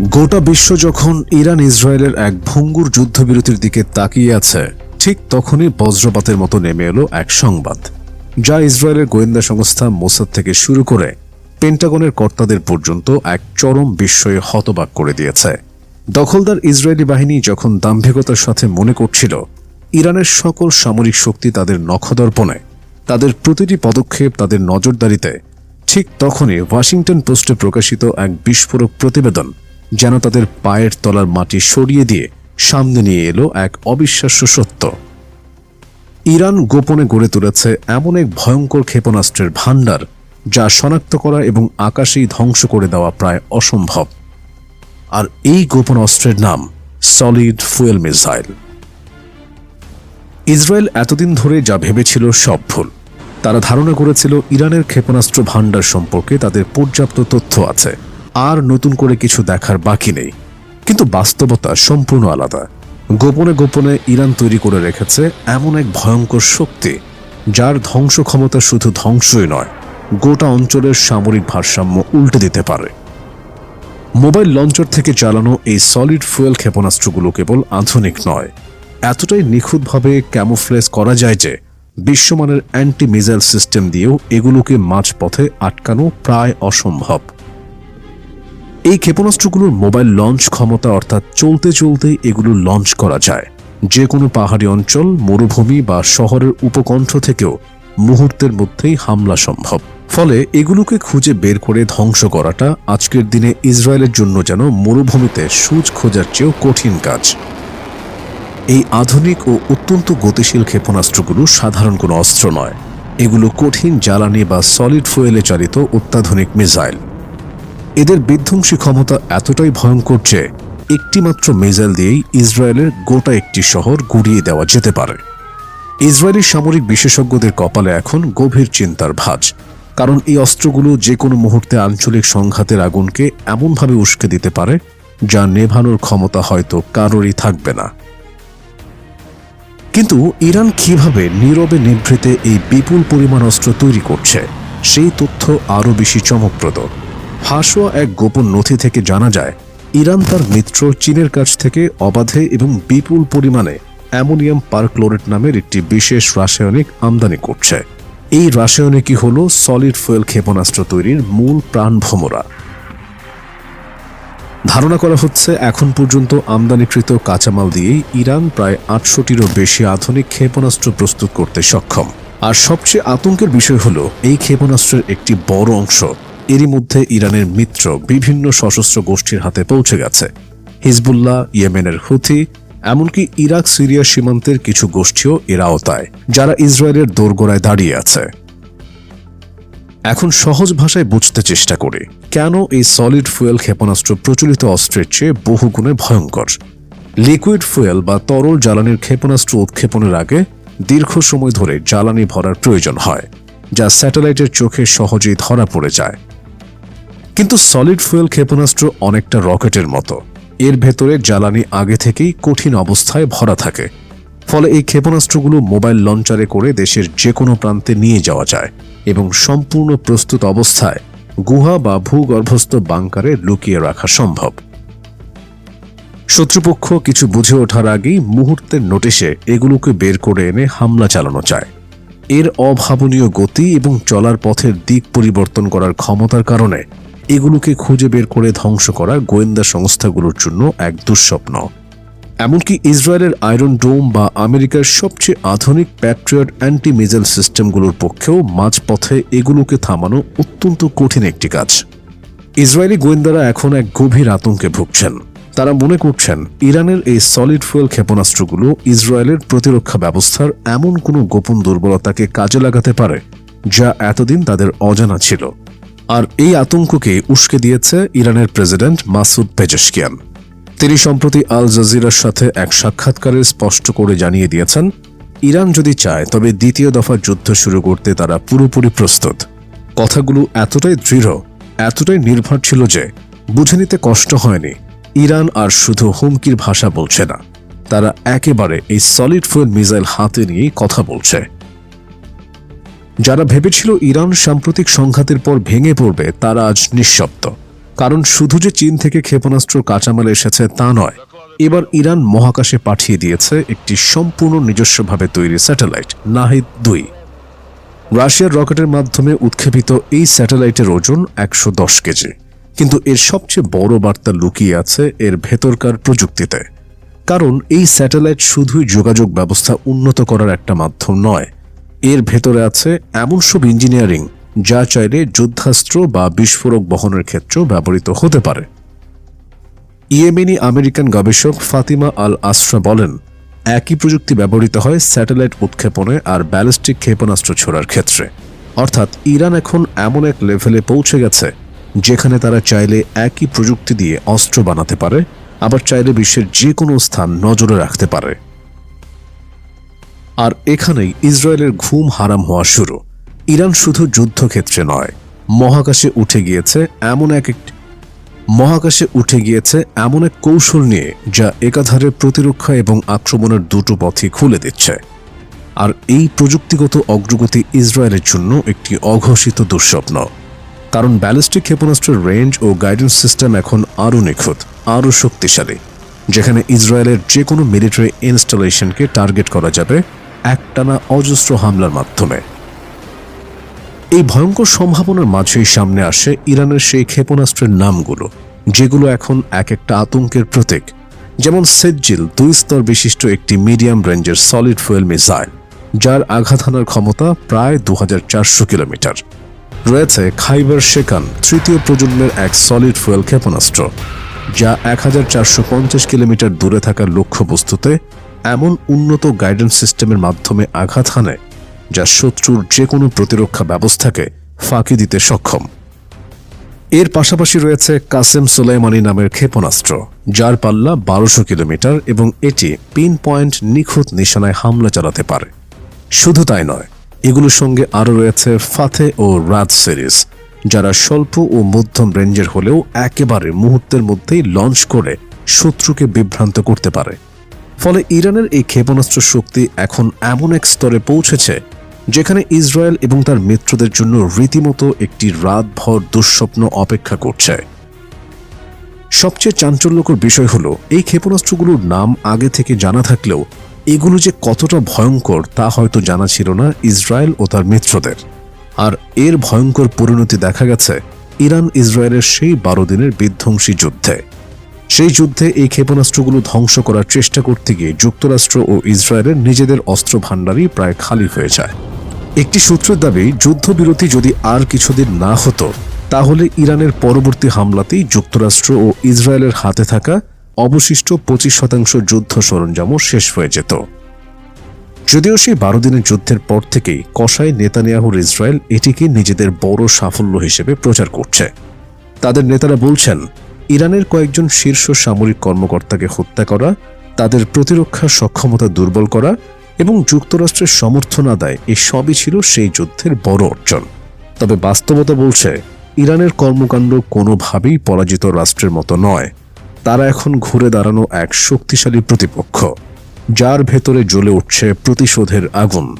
গোটা বিশ্ব যখন ইরান ইসরায়েলের এক ভঙ্গুর যুদ্ধবিরতির দিকে তাকিয়ে আছে, ঠিক তখনই বজ্রপাতের মতো নেমে এলো এক সংবাদ, যা ইসরায়েলের গোয়েন্দা সংস্থা মোসাদ থেকে শুরু করে পেন্টাগনের কর্তাদের পর্যন্ত এক চরম বিস্ময়ে হতবাক করে দিয়েছে। দখলদার ইসরায়েলি বাহিনী যখন দাম্ভিকতার সাথে মনে করছিল, ইরানের সকল সামরিক শক্তি তাদের নখদর্পণে, তাদের প্রতিটি পদক্ষেপ তাদের নজরদারিতে, ঠিক তখনই ওয়াশিংটন পোস্টে প্রকাশিত এক বিস্ফোরক প্রতিবেদন যেন তাদের পায়ের তলার মাটি সরিয়ে দিয়ে সামনে নিয়ে এলো এক অবিশ্বাস্য সত্য। ইরান গোপনে গড়ে তুলেছে এমন এক ভয়ঙ্কর ক্ষেপণাস্ত্রের ভাণ্ডার যা শনাক্ত করা এবং আকাশেই ধ্বংস করে দেওয়া প্রায় অসম্ভব। আর এই গোপন অস্ত্রের নাম সলিড ফুয়েল মিসাইল। ইসরায়েল এতদিন ধরে যা ভেবেছিল সব ভুল। তারা ধারণা করেছিল ইরানের ক্ষেপণাস্ত্র ভাণ্ডার সম্পর্কে তাদের পর্যাপ্ত তথ্য আছে। আর নতুন করে কিছু দেখার বাকি নেই। কিন্তু বাস্তবতা সম্পূর্ণ আলাদা। গোপনে গোপনে ইরান তৈরি করে রেখেছে এমন এক ভয়ঙ্কর শক্তি, যার ধ্বংস ক্ষমতা শুধু ধ্বংসই নয়, গোটা অঞ্চলের সামরিক ভারসাম্য উল্টে দিতে পারে। মোবাইল লঞ্চার থেকে চালানো এই সলিড ফুয়েল ক্ষেপণাস্ত্রগুলো কেবল আধুনিক নয়। এতটাই নিখুঁতভাবে ক্যামোফ্লেস করা যায় যে, বিশ্বমানের অ্যান্টি মিসাইল সিস্টেম দিয়েও এগুলোকে মাঝপথে আটকানো প্রায় অসম্ভব। এই ক্ষেপণাস্ত্রগুলোর মোবাইল লঞ্চ ক্ষমতা অর্থাৎ চলতে চলতে এগুলো লঞ্চ করা যায়। যে কোনো পাহাড়ি অঞ্চল, মরুভূমি বা শহরের উপকণ্ঠ থেকেও মুহূর্তের মধ্যেই হামলা সম্ভব। ফলে এগুলোকে খুঁজে বের করে ধ্বংস করাটা আজকের দিনে ইসরায়েলের জন্য যেন মরুভূমিতে সুচ খোঁজার চেয়েও কঠিন কাজ। এই আধুনিক ও অত্যন্ত গতিশীল ক্ষেপণাস্ত্রগুলো সাধারণ কোনো অস্ত্র নয়। এগুলো কঠিন জ্বালানি বা সলিড ফুয়েলে চালিত অত্যাধুনিক মিসাইল। এদের বিধ্বংসী ক্ষমতা এতটাই ভয়ঙ্কর যে একটিমাত্র মিসাইল দিয়েই ইসরায়েলের গোটা একটি শহর গুড়িয়ে দেওয়া যেতে পারে। ইসরায়েলি সামরিক বিশেষজ্ঞদের কপালে এখন গভীর চিন্তার ভাঁজ, কারণ এই অস্ত্রগুলো যে কোনো মুহূর্তে আঞ্চলিক সংঘাতের আগুনকে এমনভাবে উস্কে দিতে পারে, যা নেভানোর ক্ষমতা হয়তো কারোরই থাকবে না। কিন্তু ইরান কীভাবে নীরবে নিভৃতে এই বিপুল পরিমাণ অস্ত্র তৈরি করছে, সেই তথ্য আরও বেশি চমকপ্রদ। হাসোয়া এক গোপন নথি থেকে জানা যায়, ইরান তার মিত্র চীনের কাছ থেকে অবাধে এবং বিপুল পরিমাণে অ্যামোনিয়াম পারক্লোরেট নামের একটি বিশেষ রাসায়নিক আমদানি করছে। এই রাসায়নিকই হল সলিড ফুয়েল ক্ষেপণাস্ত্র তৈরির মূল প্রাণভোমরা। ধারণা করা হচ্ছে, এখন পর্যন্ত আমদানিকৃত কাঁচামাল দিয়েই ইরান প্রায় আটশোটিরও বেশি আধুনিক ক্ষেপণাস্ত্র প্রস্তুত করতে সক্ষম। আর সবচেয়ে আতঙ্কের বিষয় হল, এই ক্ষেপণাস্ত্রের একটি বড় অংশ এরই মধ্যে ইরানের মিত্র বিভিন্ন সশস্ত্র গোষ্ঠীর হাতে পৌঁছে গেছে। হিজবুল্লাহ, ইয়েমেনের হুথি, এমনকি ইরাক সিরিয়া সীমান্তের কিছু গোষ্ঠীও এর আওতায়, যারা ইসরায়েলের দোরগোড়ায় দাঁড়িয়ে আছে। এখন সহজ ভাষায় বুঝতে চেষ্টা করি, কেন এই সলিড ফুয়েল ক্ষেপণাস্ত্র প্রচলিত অস্ত্রের চেয়ে বহুগুণে ভয়ঙ্কর? লিকুইড ফুয়েল বা তরল জ্বালানির ক্ষেপণাস্ত্র উৎক্ষেপণের আগে দীর্ঘ সময় ধরে জ্বালানি ভরার প্রয়োজন হয়, যা স্যাটেলাইটের চোখে সহজেই ধরা পড়ে যায়। কিন্তু সলিড ফুয়েল ক্ষেপণাস্ত্র অনেকটা রকেটের মতো। এর ভেতরে জ্বালানি আগে থেকেই কঠিন অবস্থায় ভরা থাকে। ফলে এই ক্ষেপণাস্ত্রগুলো মোবাইল লঞ্চারে করে দেশের যে কোনো প্রান্তে নিয়ে যাওয়া যায় এবং সম্পূর্ণ প্রস্তুত অবস্থায় গুহা বা ভূগর্ভস্থ বাংকারে লুকিয়ে রাখা সম্ভব। শত্রুপক্ষ কিছু বুঝে ওঠার আগেই মুহূর্তের নোটিশে এগুলোকে বের করে এনে হামলা চালানো যায়। এর অভাবনীয় গতি এবং চলার পথের দিক পরিবর্তন করার ক্ষমতার কারণে এগুলোকে খুঁজে বের করে ধ্বংস করা গোয়েন্দা সংস্থাগুলোর জন্য এক দুঃস্বপ্ন। এমনকি ইসরায়েলের আয়রন ডোম বা আমেরিকার সবচেয়ে আধুনিক প্যাট্রিয়ট অ্যান্টি মিজাইল সিস্টেমগুলোর পক্ষেও মাঝপথে এগুলোকে থামানো অত্যন্ত কঠিন একটি কাজ। ইসরায়েলি গোয়েন্দারা এখন এক গভীর আতঙ্কে ভুগছেন। তারা মনে করছেন, ইরানের এই সলিড ফুয়েল ক্ষেপণাস্ত্রগুলো ইসরায়েলের প্রতিরক্ষা ব্যবস্থার এমন কোনো গোপন দুর্বলতাকে কাজে লাগাতে পারে, যা এতদিন তাদের অজানা ছিল। আর এই আতঙ্ককে উস্কে দিয়েছে ইরানের প্রেসিডেন্ট মাসুদ পেজেশকিয়ান। তিনি সম্প্রতি আল জাজিরার সাথে এক সাক্ষাৎকারে স্পষ্ট করে জানিয়ে দিয়েছেন, ইরান যদি চায়, তবে দ্বিতীয় দফা যুদ্ধ শুরু করতে তারা পুরোপুরি প্রস্তুত। কথাগুলো এতটাই দৃঢ়, এতটাই নির্ভর ছিল যে বুঝে নিতে কষ্ট হয়নি। ইরান আর শুধু হুমকির ভাষা বলছে না, তারা একেবারে এই সলিড ফুয়েল মিসাইল হাতে নিয়েই কথা বলছে। যারা ভেবেছিল ইরান সাম্প্রতিক সংঘাতের পর ভেঙে পড়বে, তারা আজ নিঃশব্দ। কারণ শুধু যে চীন থেকে ক্ষেপণাস্ত্র কাঁচামাল এসেছে তা নয়, এবার ইরান মহাকাশে পাঠিয়ে দিয়েছে একটি সম্পূর্ণ নিজস্বভাবে তৈরি স্যাটেলাইট, নাহিদ দুই। রাশিয়ার রকেটের মাধ্যমে উৎক্ষেপিত এই স্যাটেলাইটের ওজন একশো দশ কেজি। কিন্তু এর সবচেয়ে বড় বার্তা লুকিয়ে আছে এর ভেতরকার প্রযুক্তিতে। কারণ এই স্যাটেলাইট শুধুই যোগাযোগ ব্যবস্থা উন্নত করার একটা মাধ্যম নয় এর ভেতরে আছে এমন সব ইঞ্জিনিয়ারিং, যা চাইলে যুদ্ধাস্ত্র বা বিস্ফোরক বহনের ক্ষেত্রেও ব্যবহৃত হতে পারে। ইয়েমেনি আমেরিকান গবেষক ফাতিমা আল আসরা বলেন, একই প্রযুক্তি ব্যবহৃত হয় স্যাটেলাইট উৎক্ষেপণে আর ব্যালিস্টিক ক্ষেপণাস্ত্র ছোড়ার ক্ষেত্রে। অর্থাৎ ইরান এখন এমন এক লেভেলে পৌঁছে গেছে, যেখানে তারা চাইলে একই প্রযুক্তি দিয়ে অস্ত্র বানাতে পারে, আবার চাইলে বিশ্বের যে কোনো স্থান নজরে রাখতে পারে। আর এখানেই ইসরায়েলের ঘুম হারাম হওয়া শুরু। ইরান শুধু যুদ্ধক্ষেত্রে নয়, মহাকাশে উঠে গিয়েছে এমন এক মহাকাশে উঠে গিয়েছে এমন এক কৌশল নিয়ে যা একাধারে প্রতিরক্ষা এবং আক্রমণের দুটো পথই খুলে দিচ্ছে। আর এই প্রযুক্তিগত অগ্রগতি ইসরায়েলের জন্য একটি অঘোষিত দুঃস্বপ্ন। কারণ ব্যালিস্টিক ক্ষেপণাস্ত্রের রেঞ্জ ও গাইডেন্স সিস্টেম এখন আরও নিখুঁত, আরও শক্তিশালী, যেখানে ইসরায়েলের যে কোনো মিলিটারি ইনস্টলেশনকে টার্গেট করা যাবে একটানা অজস্র হামলার মাধ্যমে। এই ভয়ঙ্কর সম্ভাবনার মাঝেই সামনে আসে ইরানের সেই ক্ষেপণাস্ত্রের নামগুলো, যেগুলো এখন এক একটা আতঙ্কের প্রতীক। যেমন সেজ্জিল, দুই স্তর বিশিষ্ট একটি মিডিয়াম রেঞ্জের সলিড ফুয়েল মিসাইল, যার আঘাত হানার ক্ষমতা প্রায় দু হাজার চারশো কিলোমিটার। রয়েছে খাইবার শেকান তৃতীয় প্রজন্মের এক সলিড ফুয়েল ক্ষেপণাস্ত্র, যা এক হাজার চারশো পঞ্চাশ কিলোমিটার দূরে থাকা লক্ষ্যবস্তুতে এমন উন্নত গাইডেন্স সিস্টেমের মাধ্যমে আঘাত হানে যা শত্রুর যে কোনো প্রতিরক্ষা ব্যবস্থাকে ফাঁকি দিতে সক্ষম। এর পাশাপাশি রয়েছে কাসেম সোলাইমানি নামের ক্ষেপণাস্ত্র, যার পাল্লা বারোশো কিলোমিটার এবং এটি পিন পয়েন্ট নিখুঁত নিশানায় হামলা চালাতে পারে। শুধু তাই নয়, এগুলোর সঙ্গে আরও রয়েছে ফাথে ও রাত সিরিজ, যারা স্বল্প ও মধ্যম রেঞ্জের হলেও একেবারে মুহূর্তের মধ্যেই লঞ্চ করে শত্রুকে বিভ্রান্ত করতে পারে। ফলে ইরানের এই ক্ষেপণাস্ত্র শক্তি এখন এমন এক স্তরে পৌঁছেছে, যেখানে ইসরায়েল এবং তার মিত্রদের জন্য রীতিমতো একটি রাতভর দুঃস্বপ্ন অপেক্ষা করছে। সবচেয়ে চাঞ্চল্যকর বিষয় হলো, এই ক্ষেপণাস্ত্রগুলোর নাম আগে থেকে জানা থাকলেও, এগুলো যে কতটা ভয়ঙ্কর তা হয়তো জানা ছিল না ইসরায়েল ও তার মিত্রদের। আর এর ভয়ঙ্কর পরিণতি দেখা গেছে ইরান ইসরায়েলের সেই বারো দিনের বিধ্বংসী যুদ্ধে। সেই যুদ্ধে এই ক্ষেপণাস্ত্রগুলো ধ্বংস করার চেষ্টা করতে গিয়ে যুক্তরাষ্ট্র ও ইসরায়েলের নিজেদের অস্ত্র ভাণ্ডারই প্রায় খালি হয়ে যায়। একটি সূত্রের দাবি, যুদ্ধবিরতি যদি আর কিছুদিন না হতো, তাহলে ইরানের পরবর্তী হামলাতেই যুক্তরাষ্ট্র ও ইসরায়েলের হাতে থাকা অবশিষ্ট পঁচিশ শতাংশ যুদ্ধ সরঞ্জামও শেষ হয়ে যেত। যদিও সেই বারো দিনের যুদ্ধের পর থেকেই কসাই নেতানিয়াহুর ইসরায়েল এটিকে নিজেদের বড় সাফল্য হিসেবে প্রচার করছে। তাদের নেতারা বলছেন ইরানের কয়েকজন শীর্ষ সামরিক কর্মকর্তাকে হত্যা করা, তাদের প্রতিরক্ষা সক্ষমতা দুর্বল করা এবং যুক্তরাষ্ট্রের সমর্থন আদায় এই সবই ছিল সেই যুদ্ধের বড় অর্জন। তবে বাস্তবতা বলছে, ইরানের কর্মকাণ্ড কোনোভাবেই পরাজিত রাষ্ট্রের মতো নয়। তারা এখন ঘুরে দাঁড়ানো এক শক্তিশালী প্রতিপক্ষ, যার ভেতরে জ্বলে উঠছে প্রতিশোধের আগুন।